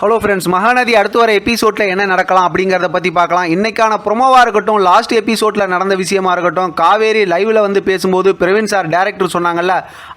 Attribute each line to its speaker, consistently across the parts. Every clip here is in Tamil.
Speaker 1: ஹலோ ஃப்ரெண்ட்ஸ் மகாநதி அடுத்து வர எபிசோடில் என்ன நடக்கலாம் அப்படிங்கிறத பற்றி பார்க்கலாம். இன்னைக்கான ப்ரொமோவாக இருக்கட்டும் லாஸ்ட் எபிசோடில் நடந்த விஷயமா இருக்கட்டும் காவேரி லைவில் வந்து பேசும்போது பிரவீன் சார் டேரக்டர் சொன்னாங்கல்ல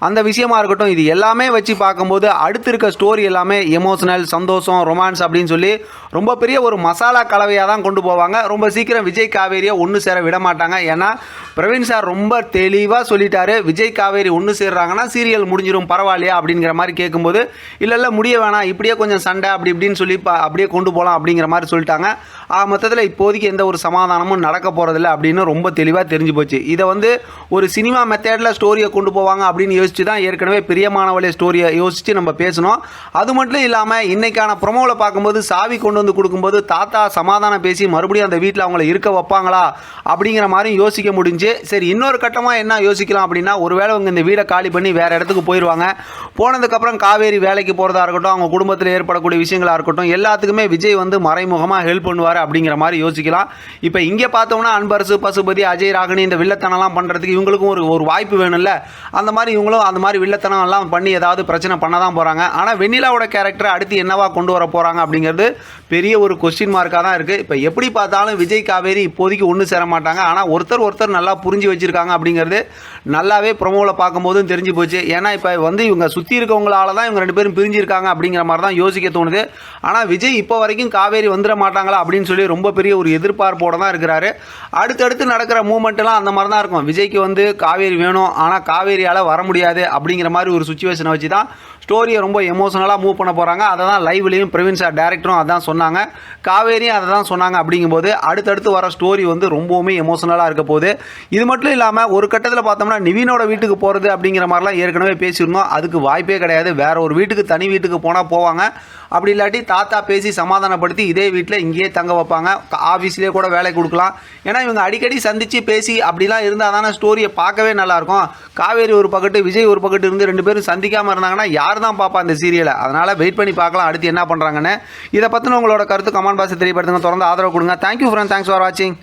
Speaker 1: அந்த விஷயமா இருக்கட்டும் இது எல்லாமே வச்சு பார்க்கும்போது அடுத்து இருக்க ஸ்டோரி எல்லாமே எமோஷனல் சந்தோஷம் ரொமான்ஸ் அப்படின்னு சொல்லி ரொம்ப பெரிய ஒரு மசாலா கலவையாக தான் கொண்டு போவாங்க. ரொம்ப சீக்கிரம் விஜய் காவேரியை ஒன்று சேர விட மாட்டாங்க. ஏன்னா பிரவீன் சார் ரொம்ப தெளிவாக சொல்லிட்டாரு. விஜய் காவேரி ஒன்று சேர்றாங்கன்னா சீரியல் முடிஞ்சிடும் பரவாயில்லையா அப்படிங்கிற மாதிரி கேட்கும்போது இல்லை இல்லை முடிய வேணாம். இப்படியே கொஞ்சம் சண்டை அப்படி இப்படின்னு சொல்லி இப்போ அப்படியே கொண்டு போகலாம் அப்படிங்கிற மாதிரி சொல்லிட்டாங்க. ஆக மொத்தத்தில் இப்போதைக்கு எந்த ஒரு சமாதானமும் நடக்க போகிறதில்ல அப்படின்னு ரொம்ப தெளிவாக தெரிஞ்சு போச்சு. இதை வந்து ஒரு சினிமா மெத்தேடில் ஸ்டோரியை கொண்டு போவாங்க அப்படின்னு யோசிச்சு தான் ஏற்கனவே பிரியமானவளே ஸ்டோரியை யோசித்து நம்ம பேசணும் அது மட்டும் இல்லாமல் இன்றைக்கான ப்ரொமோவில் பார்க்கும்போது சாவி கொண்டு வந்து கொடுக்கும்போது தாத்தா சமாதானம் பேசி மறுபடியும் அந்த வீட்டில் அவங்கள இருக்க வைப்பாங்களா அப்படிங்கிற மாதிரி யோசிக்க முடிஞ்சு சரி இன்னொரு கட்டமாக என்ன யோசிக்கலாம் அப்படின்னா ஒருவேளை அவங்க இந்த வீடை காலி பண்ணி வேறு இடத்துக்கு போயிடுவாங்க போனதுக்கப்புறம் காவேரி வேலைக்கு போகிறதா இருக்கட்டும் அவங்க குடும்பத்தில் ஏற்படக்கூடிய விஷயம் விஷயங்களாக இருக்கட்டும் எல்லாத்துக்குமே விஜய் வந்து மறைமுகமாக ஹெல்ப் பண்ணுவார் அப்படிங்கிற மாதிரி யோசிக்கலாம். இப்போ இங்கே பார்த்தோம்னா அன்பரசு பசுபதி அஜய் ராகினி இந்த வில்லத்தனம்லாம் பண்ணுறதுக்கு இவங்களுக்கும் ஒரு ஒரு வாய்ப்பு வேணும்ல. அந்த மாதிரி இவங்களும் அந்த மாதிரி வில்லத்தனம் எல்லாம் பண்ணி ஏதாவது பிரச்சனை பண்ண தான் போகிறாங்க ஆனால் வெண்ணிலாவோட கேரக்டரை அடுத்து என்னவா கொண்டு வர போகிறாங்க அப்படிங்கிறது பெரிய ஒரு கொஸ்டின் மார்க்காக தான் இருக்குது இப்போ எப்படி பார்த்தாலும் விஜய் காவேரி இப்போதைக்கு ஒன்று சேர மாட்டாங்க. ஆனால் ஒருத்தர் ஒருத்தர் நல்லா புரிஞ்சு வச்சுருக்காங்க அப்படிங்கிறது நல்லாவே ப்ரொமோவில் பார்க்கும்போதும் தெரிஞ்சு போச்சு. ஏன்னா இப்போ வந்து இவங்க சுற்றி இருக்கவங்களால தான் இவங்க ரெண்டு பேரும் பிரிஞ்சிருக்காங்க அப்படிங்கிற மாதிரி தான் யோசிக்க தோணுது. ஆனால் விஜய் இப்போ வரைக்கும் காவேரி வந்துட மாட்டாங்களா அப்படின்னு சொல்லி ரொம்ப பெரிய ஒரு எதிர்பார்ப்போட தான் இருக்கிறாரு. அடுத்தடுத்து நடக்கிற மூமெண்ட்லாம் அந்த மாதிரி தான் இருக்கும். விஜய்க்கு வந்து காவேரி வேணும். ஆனால் காவேரியால் வர முடியாது அப்படிங்கிற மாதிரி ஒரு சுச்சுவேஷனை வச்சு தான் ஸ்டோரியை ரொம்ப எமோஷனலாக மூவ் பண்ண போகிறாங்க அதை தான் லைவ்லேயும் பிரவீன் சார் டேரக்டரும் அதான் சொன்னாங்க. காவேரியும் அதை தான் சொன்னாங்க அப்படிங்கும்போது அடுத்தடுத்து வர ஸ்டோரி வந்து ரொம்பவுமே எமோஷனலாக இருக்க போகுது. இது மட்டும் இல்லாமல் ஒரு கட்டத்தில் பார்த்தோம்னா நிவினோட வீட்டுக்கு போகிறது அப்படிங்கிற மாதிரிலாம் ஏற்கனவே பேசியிருந்தோம். அதுக்கு வாய்ப்பே கிடையாது. வேற ஒரு வீட்டுக்கு தனி வீட்டுக்கு போனால் போவாங்க. அப்படி இல்லாட்டி தாத்தா பேசி சமாதானப்படுத்தி இதே வீட்டில் இங்கேயே தங்க வைப்பாங்க. ஆஃபீஸ்லேயே கூட வேலை கொடுக்கலாம். ஏன்னா இவங்க அடிக்கடி சந்தித்து பேசி அப்படிலாம் இருந்தால் தானே ஸ்டோரியை பார்க்கவே நல்லாயிருக்கும். காவேரி ஒரு பக்கத்து விஜய் ஒரு பக்கத்து இருந்து ரெண்டு பேரும் சந்திக்காமல் இருந்தாங்கன்னா யார் தான் பார்ப்பா அந்த சீரியலை அதனால் வெயிட் பண்ணி பார்க்கலாம். அடுத்து என்ன பண்ணுறாங்கன்னு இதை பற்றின உங்களோட கருத்து கமெண்ட் பாக்ஸ் தெரியப்படுத்துங்க. தொடர்ந்து ஆதரவு கொடுங்க. தேங்க்யூ ஃப்ரெண்ட் தேங்க்ஸ் ஃபார் வாட்சிங்